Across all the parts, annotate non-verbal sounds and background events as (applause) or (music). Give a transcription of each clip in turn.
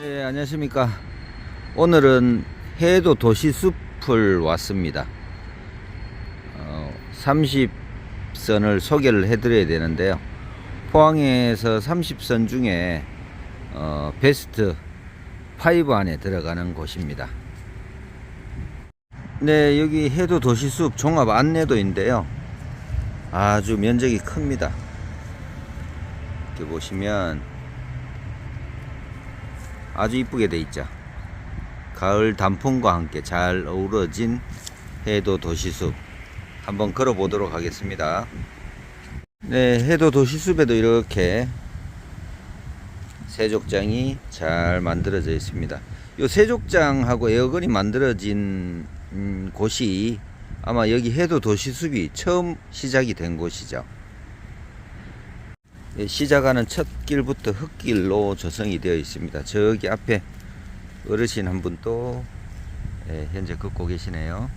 네, 안녕하십니까. 오늘은 해도 도시 숲을 왔습니다. 어, 30선을 소개를 해드려야 되는데요. 포항에서 30선 중에 어, 베스트 5 안에 들어가는 곳입니다. 네, 여기 해도 도시 숲 종합 안내도인데요. 아주 면적이 큽니다. 이렇게 보시면 아주 이쁘게 돼 있죠. 가을 단풍과 함께 잘 어우러진 해도 도시숲 한번 걸어 보도록 하겠습니다. 네, 해도 도시숲에도 이렇게 세족장이 잘 만들어져 있습니다. 이 세족장하고 에어건이 만들어진 음, 곳이 아마 여기 해도 도시숲이 처음 시작이 된 곳이죠. 예, 시작하는 첫 길부터 흙길로 조성이 되어 있습니다. 저기 앞에 어르신 한 분또 예, 현재 걷고 계시네요.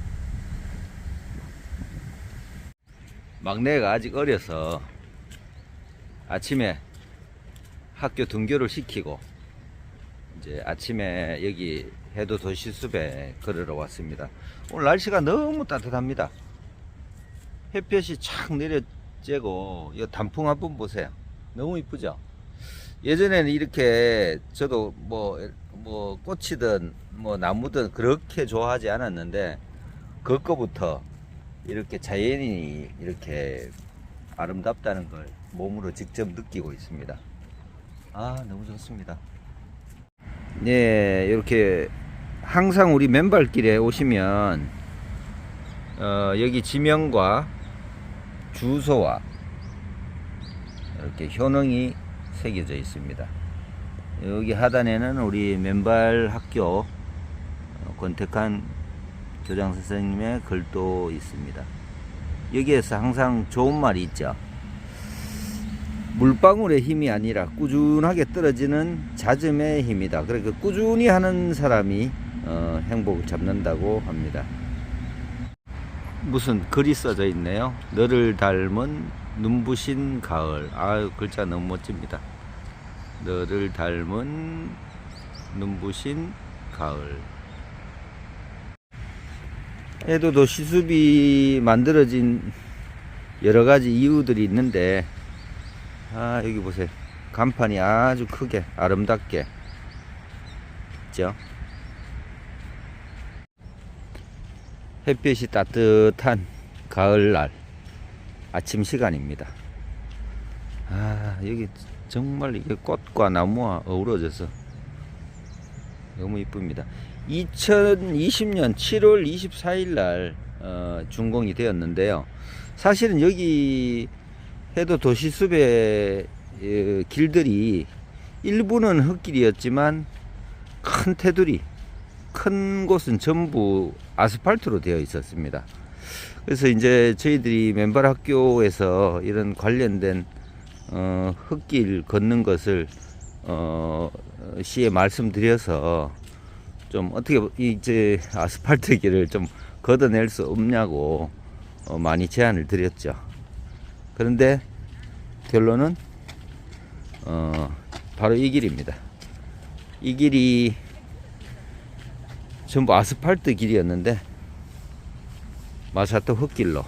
막내가 아직 어려서 아침에 학교 등교를 시키고 이제 아침에 여기 해도 도시숲에 걸으러 왔습니다. 오늘 날씨가 너무 따뜻합니다. 햇볕이 착 내려쬐고 이 단풍 한 번 보세요. 너무 이쁘죠? 예전에는 이렇게 저도 뭐, 뭐 꽃이든 뭐 나무든 그렇게 좋아하지 않았는데 그거부터 이렇게 자연이 이렇게 아름답다는 걸 몸으로 직접 느끼고 있습니다. 아, 너무 좋습니다. 네, 이렇게 항상 우리 맨발길에 오시면 어, 여기 지명과 주소와 이렇게 효능이 새겨져 있습니다. 여기 하단에는 우리 맨발 학교 어, 권택한 교장 선생님의 글도 있습니다. 여기에서 항상 좋은 말이 있죠. 물방울의 힘이 아니라 꾸준하게 떨어지는 잦음의 힘이다. 그러니까 꾸준히 하는 사람이 어, 행복을 잡는다고 합니다. 무슨 글이 써져 있네요. 너를 닮은 눈부신 가을. 아유, 글자 너무 멋집니다. 너를 닮은 눈부신 가을. 해도 도시숲이 만들어진 여러 가지 이유들이 있는데, 아, 여기 보세요. 간판이 아주 크게, 아름답게. 있죠? 햇빛이 따뜻한 가을날 아침 시간입니다. 아, 여기 정말 이게 꽃과 나무와 어우러져서 너무 이쁩니다. 2020년 7월 24일 날 어, 준공이 되었는데요. 사실은 여기 해도 도시숲의 어, 길들이 일부는 흙길이었지만 큰 테두리 큰 곳은 전부 아스팔트로 되어 있었습니다. 그래서 이제 저희들이 맨발 학교에서 이런 관련된 어, 흙길 걷는 것을 어, 시에 말씀드려서 좀 어떻게 이제 아스팔트 길을 좀 걷어낼 수 없냐고 어, 많이 제안을 드렸죠. 그런데 결론은 어, 바로 이 길입니다. 이 길이 전부 아스팔트 길이었는데 마사토 흙길로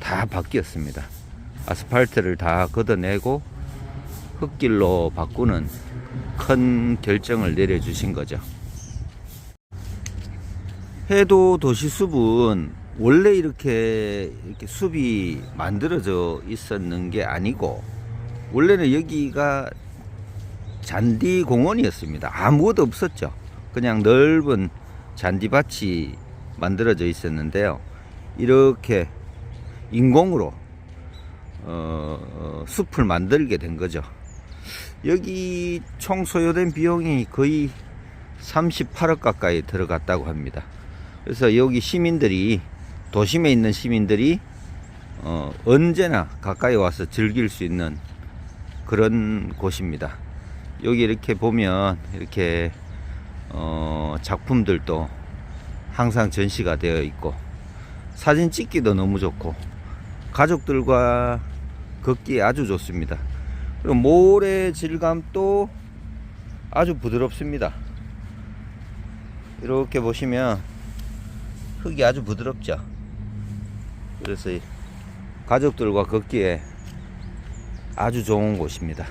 다 바뀌었습니다. 아스팔트를 다 걷어내고 흙길로 바꾸는 큰 결정을 내려주신 거죠. 해도 도시 숲은 원래 이렇게, 이렇게 숲이 만들어져 있었는 게 아니고 원래는 여기가 잔디 공원이었습니다. 아무것도 없었죠. 그냥 넓은 잔디밭이 만들어져 있었는데요. 이렇게 인공으로 어, 어, 숲을 만들게 된 거죠. 여기 총 소요된 비용이 거의 38억 가까이 들어갔다고 합니다. 그래서 여기 시민들이 도심에 있는 시민들이 어, 언제나 가까이 와서 즐길 수 있는 그런 곳입니다. 여기 이렇게 보면 이렇게 어, 작품들도 항상 전시가 되어 있고 사진 찍기도 너무 좋고 가족들과 걷기에 아주 좋습니다. 그리고 모래 질감도 아주 부드럽습니다. 이렇게 보시면 흙이 아주 부드럽죠. 그래서 이 가족들과 걷기에 아주 좋은 곳입니다.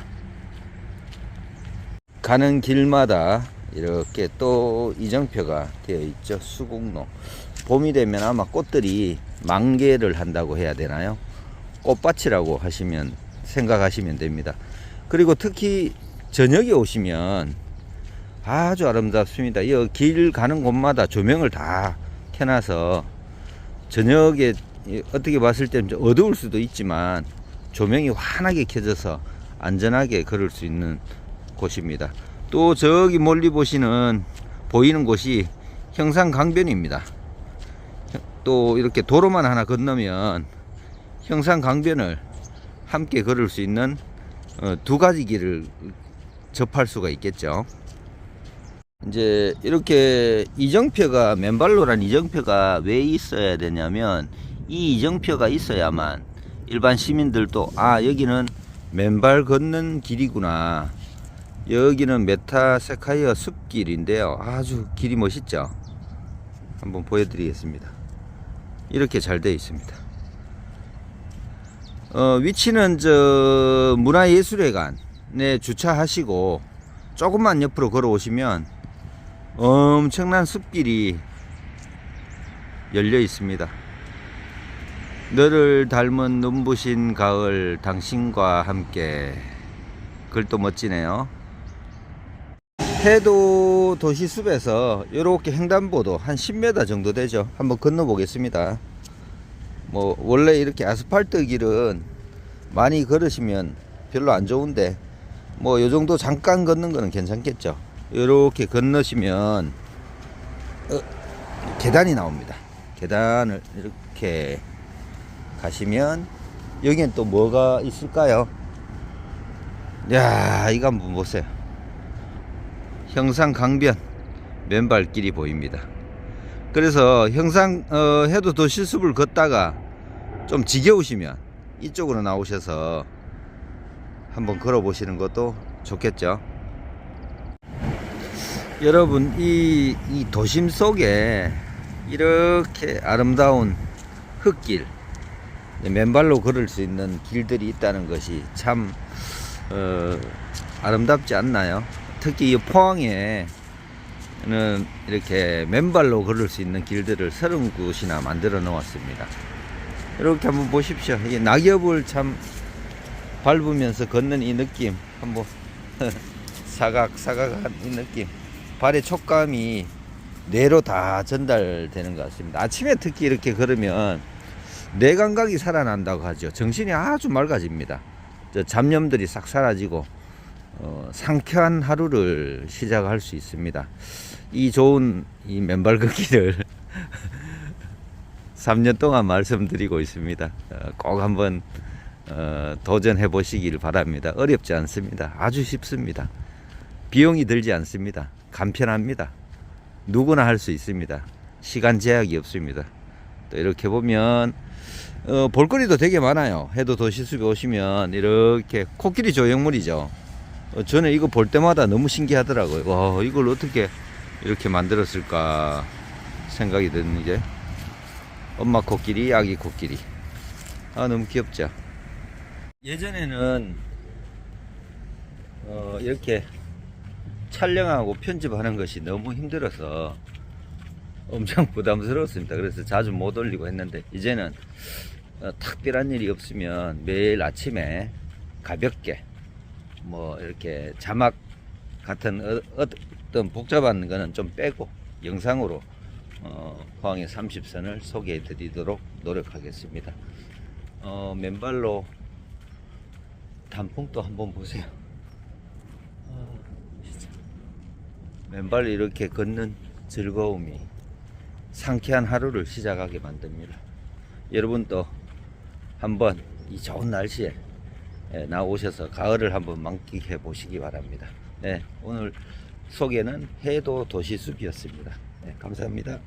가는 길마다 이렇게 또 이정표가 되어 있죠. 수국로. 봄이 되면 아마 꽃들이 만개를 한다고 해야 되나요? 꽃밭이라고 하시면 생각하시면 됩니다. 그리고 특히 저녁에 오시면 아주 아름답습니다. 이 길 가는 곳마다 조명을 다 켜놔서 저녁에 이 어떻게 봤을 좀 어두울 수도 있지만 조명이 환하게 켜져서 안전하게 걸을 수 있는 곳입니다. 또 저기 멀리 보시는 보이는 곳이 형산 강변입니다. 또 이렇게 도로만 하나 건너면 형산 강변을 함께 걸을 수 있는 어, 두 가지 길을 접할 수가 있겠죠. 이제 이렇게 이정표가 맨발로란 이정표가 왜 있어야 되냐면 이 이정표가 있어야만 일반 시민들도 아 여기는 맨발 걷는 길이구나 여기는 메타세카이어 숲길인데요. 아주 길이 멋있죠? 한번 보여드리겠습니다. 이렇게 잘 되어 있습니다. 어, 위치는 저 문화예술회관에 주차하시고 조금만 옆으로 걸어오시면 엄청난 숲길이 열려 있습니다. 너를 닮은 눈부신 가을 당신과 함께. 글도 멋지네요. 해도 도시숲에서 이렇게 횡단보도 한 10m 정도 되죠. 한번 건너 보겠습니다. 뭐 원래 이렇게 아스팔트 길은 많이 걸으시면 별로 안 좋은데 뭐 요 정도 잠깐 걷는 거는 괜찮겠죠. 이렇게 건너시면 어, 계단이 나옵니다. 계단을 이렇게 가시면 여기엔 또 뭐가 있을까요? 야, 이거 한번 보세요. 형산 강변 맨발길이 보입니다. 그래서 형상 어, 해도 도시숲을 걷다가 좀 지겨우시면 이쪽으로 나오셔서 한번 걸어 보시는 것도 좋겠죠. 여러분 이, 이 도심 속에 이렇게 아름다운 흙길 맨발로 걸을 수 있는 길들이 있다는 것이 참 어, 아름답지 않나요? 특히 이 포항에는 이렇게 맨발로 걸을 수 있는 길들을 30곳이나 만들어 놓았습니다. 이렇게 한번 보십시오. 이 낙엽을 참 밟으면서 걷는 이 느낌 한번 (laughs) 사각 사각한 이 느낌 발의 촉감이 뇌로 다 전달되는 것 같습니다. 아침에 특히 이렇게 걸으면 뇌 감각이 살아난다고 하죠. 정신이 아주 맑아집니다. 저 잡념들이 싹 사라지고 어, 상쾌한 하루를 시작할 수 있습니다. 이 좋은 이 맨발 걷기를 3년 (laughs) 동안 말씀드리고 있습니다. 어, 꼭 한번 어, 도전해 보시길 바랍니다. 어렵지 않습니다. 아주 쉽습니다. 비용이 들지 않습니다. 간편합니다. 누구나 할 수 있습니다. 시간 제약이 없습니다. 또 이렇게 보면 어, 볼거리도 되게 많아요. 해도 도시숲에 오시면 이렇게 코끼리 조형물이죠. 어, 저는 이거 볼 때마다 너무 신기하더라고요. 와, 이걸 어떻게 이렇게 만들었을까 생각이 드는 게 엄마 코끼리, 아기 코끼리. 아, 너무 귀엽죠. 예전에는 어, 이렇게 촬영하고 편집하는 것이 너무 힘들어서 엄청 (laughs) 부담스러웠습니다. 그래서 자주 못 올리고 했는데 이제는 어, 특별한 일이 없으면 매일 아침에 가볍게 뭐 이렇게 자막 같은 어, 어떤 복잡한 거는 좀 빼고 영상으로 어, 포항의 30선을 소개해 드리도록 노력하겠습니다. 어, 맨발로 단풍도 한번 보세요. 아, 진짜. 맨발로 이렇게 걷는 즐거움이 상쾌한 하루를 시작하게 만듭니다. 여러분도 한번 이 좋은 날씨에 예, 나오셔서 가을을 한번 만끽해 보시기 바랍니다. 네, 오늘 소개는 해도 도시숲이었습니다. 네, 감사합니다.